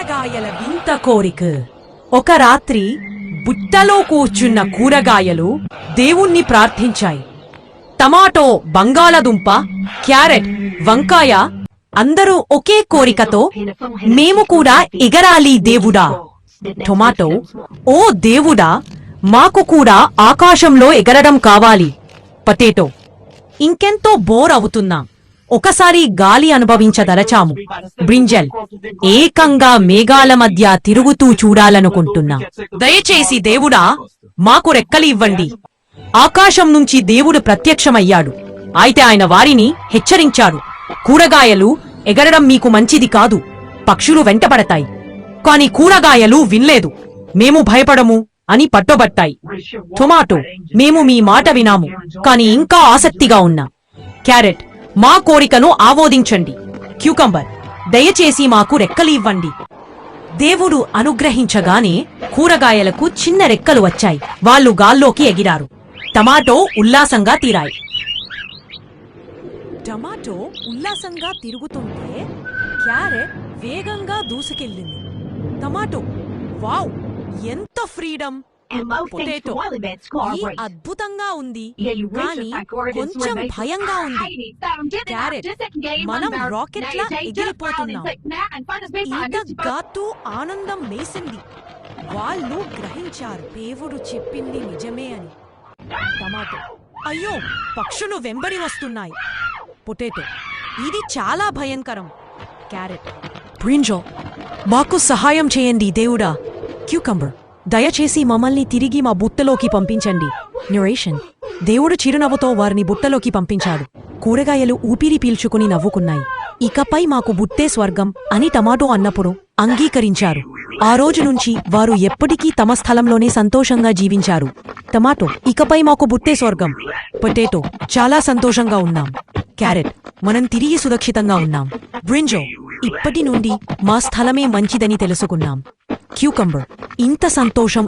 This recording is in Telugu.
కూరగాయల వింత కోరిక. ఒక రాత్రి బుట్టలో కూర్చున్న కూరగాయలు దేవుణ్ణి ప్రార్థించాయి. టమాటో బంగాళదుంప క్యారెట్ వంకాయ అందరూ ఒకే కోరికతో మేము కూడా ఎగరాలి దేవుడా. టొమాటో ఓ దేవుడా మాకు కూడా ఆకాశంలో ఎగరడం కావాలి. పటేటో ఇంకెంతో బోర్ అవుతున్నాం. ఒకసారి గాలి అనుభవించదలచాము బ్రింజల్ ఏకంగా మేఘాల మధ్య తిరుగుతూ చూడాలనుకుంటున్నా. దయచేసి దేవుడా మాకు రెక్కలు ఇవ్వండి. ఆకాశం నుంచి దేవుడు ప్రత్యక్షమయ్యాడు. అయితే ఆయన వారిని హెచ్చరించాడు. కూరగాయలు ఎగరడం మీకు మంచిది కాదు. పక్షులు వెంటబడతాయి. కాని కూరగాయలు వినలేదు. మేము భయపడము అని పట్టుబట్టాయి. టొమాటో మేము మీ మాట వినాము. కాని ఇంకా ఆసక్తిగా ఉన్నా. క్యారెట్ మా కోరికను ఆమోదించండి. క్యూకంబర్ దయచేసి మాకు రెక్కలు ఇవ్వండి. దేవుడు అనుగ్రహించగానే కూరగాయలకు చిన్న రెక్కలు వచ్చాయి. వాళ్ళు గాల్లోకి ఎగిరారు. టమాటో ఉల్లాసంగా తీరాయి. టమాటో ఉల్లాసంగా తిరుగుతుంటే క్యారెట్ వేగంగా దూసుకెళ్ళింది. టమాటో వావ్ ఎంత ఫ్రీడమ్! పొటాటో ఈ అద్భుతంగా ఉంది. కానీ కొంచెం భయంగా ఉంది. క్యారెట్ మనం రాకెట్ లా ఎగిరిపోతున్నాం. ఆనందం లేసింది వాళ్ళు గ్రహించారు. దేవుడు చెప్పింది నిజమే అని. టమాటో. అయ్యో పక్షులు వెంబడి వస్తున్నాయి. పొటేటో. ఇది చాలా భయంకరం. క్యారెట్. మాకు సహాయం చేయండి దేవుడా. క్యూకంబర్. దయచేసి మమ్మల్ని తిరిగి మా బుట్టలోకి పంపించండి. న్యూరేషన్ దేవుడు చిరునవ్వుతో వారిని బుట్టలోకి పంపించాడు. కూరగాయలు ఊపిరి పీల్చుకుని నవ్వుకున్నాయి. ఇకపై మాకు బుట్టే స్వర్గం అని టమాటో అన్నప్పుడు అంగీకరించారు. ఆ రోజు నుంచి వారు ఎప్పటికీ తమ స్థలంలోనే సంతోషంగా జీవించారు. టమాటో ఇకపై మాకు బుట్టే స్వర్గం. పొటాటో చాలా సంతోషంగా ఉన్నాం. క్యారెట్ మనం తిరిగి సురక్షితంగా ఉన్నాం. బ్రింజో ఇప్పటి నుండి మా స్థలమే మంచిదని తెలుసుకున్నాం. క్యూకంబర్ ఇంత సంతోషం